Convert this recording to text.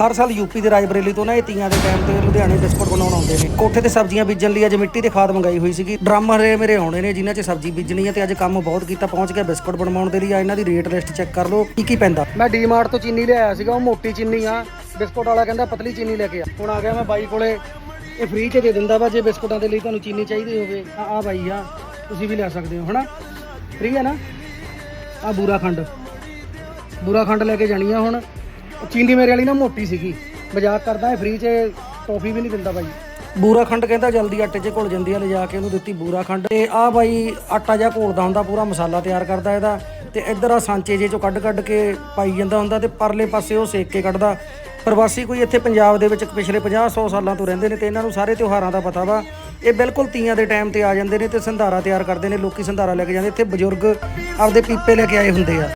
ਹਰ ਸਾਲ ਯੂਪੀ ਦੇ ਰਾਜਬਰੇਲੀ ਤੋਂ ਨਾ ਇਹ ਤੀਆਂ ਦੇ ਟਾਈਮ ਤੇ ਲੁਧਿਆਣੇ ਬਿਸਕੁਟ ਬਣਾਉਣ ਆਉਂਦੇ ਨੇ। ਕੋਠੇ ਤੇ ਸਬਜ਼ੀਆਂ ਬੀਜਣ ਲਈ ਅੱਜ ਮਿੱਟੀ ਤੇ ਖਾਦ ਮੰਗਾਈ ਹੋਈ ਸੀਗੀ। ਡਰਮ ਹਰੇ ਮੇਰੇ ਆਉਣੇ ਨੇ, ਜਿਨ੍ਹਾਂ 'ਚ ਸਬਜ਼ੀ ਬੀਜਣੀ ਹੈ ਤੇ ਅੱਜ ਕੰਮ ਬਹੁਤ ਕੀਤਾ, ਪਹੁੰਚ ਗਿਆ ਬਿਸਕੁਟ ਬਣਵਾਉਣ ਦੇ ਲਈ। ਆ ਇਹਨਾਂ ਦੀ ਰੇਟ ਲਿਸਟ ਚੈੱਕ ਕਰ ਲਓ ਕੀ ਕੀ ਪੈਂਦਾ। ਮੈਂ ਡੀਮਾਰਟ ਤੋਂ ਚੀਨੀ ਲਿਆਇਆ ਸੀਗਾ, ਉਹ ਮੋਟੀ ਚੀਨੀ ਆ। ਬਿਸਕੁਟ ਵਾਲਾ ਕਹਿੰਦਾ ਪਤਲੀ ਚੀਨੀ ਲੈ ਕੇ ਆ। ਹੁਣ ਆ ਗਿਆ ਮੈਂ ਬਾਈ ਕੋਲੇ, ਇਹ ਫ੍ਰੀ 'ਚ ਦੇ ਦਿੰਦਾ ਵਾ, ਜੇ ਬਿਸਕੁਟਾਂ ਦੇ ਲਈ ਤੁਹਾਨੂੰ ਚੀਨੀ ਚਾਹੀਦੀ ਹੋਵੇ। ਆ ਆ ਬਾਈ ਆ, ਤੁਸੀਂ ਵੀ ਲੈ ਸਕਦੇ ਹੋ, ਹਨਾ? ਫ੍ਰੀ ਹੈ ਨਾ? ਆ ਬੂਰਾ ਖੰਡ। ਬੂਰਾ ਖੰਡ ਲੈ ਕੇ ਜਾਣੀ ਆ ਹੁਣ। ਉਹ ਚੀਨੀ ਮੇਰੇ ਵਾਲੀ ਨਾ ਮੋਟੀ ਸੀਗੀ। ਮਜ਼ਾਕ ਕਰਦਾ ਇਹ ਫ੍ਰੀ 'ਚ ਟੋਫੀ ਵੀ ਨਹੀਂ ਦਿੰਦਾ ਬਾਈ। ਬੂਰਾ ਖੰਡ ਕਹਿੰਦਾ ਜਲਦੀ ਆਟੇ 'ਚ ਘੁਲ ਜਾਂਦੀ ਆ ਲਿਜਾ ਕੇ ਉਹਨੂੰ ਦਿੱਤੀ ਬੂਰਾ ਖੰਡ। ਤੇ ਆ ਬਾਈ ਆਟਾ ਜਿਹਾ ਘੋਲਦਾ ਹੁੰਦਾ, ਪੂਰਾ ਮਸਾਲਾ ਤਿਆਰ ਕਰਦਾ ਇਹਦਾ। ਤੇ ਇੱਧਰ ਆ ਸਾਂਚੇ ਜੇ ਚੋਂ ਕੱਢ ਕੱਢ ਕੇ ਪਾਈ ਜਾਂਦਾ ਹੁੰਦਾ ਤੇ ਪਰਲੇ ਪਾਸੇ ਉਹ ਸੇਕ ਕੇ ਕੱਢਦਾ। ਪ੍ਰਵਾਸੀ ਕੋਈ ਇੱਥੇ ਪੰਜਾਬ ਦੇ ਵਿੱਚ ਪਿਛਲੇ 50 100 ਸਾਲਾਂ ਤੋਂ ਰਹਿੰਦੇ ਨੇ ਤੇ ਇਹਨਾਂ ਨੂੰ ਸਾਰੇ ਤਿਉਹਾਰਾਂ ਦਾ ਪਤਾ ਵਾ। ਇਹ ਬਿਲਕੁਲ ਤੀਆਂ ਦੇ ਟਾਈਮ ਤੇ ਆ ਜਾਂਦੇ ਨੇ ਤੇ ਸੰਧਾਰਾ ਤਿਆਰ ਕਰਦੇ ਨੇ, ਲੋਕੀ ਸੰਧਾਰਾ ਲੈ ਕੇ ਜਾਂਦੇ ਇੱਥੇ ਬਜ਼ੁਰਗ ਆਪਦੇ ਪੀਪੇ ਲੈ ਕੇ ਆਏ ਹੁੰਦੇ ਆ।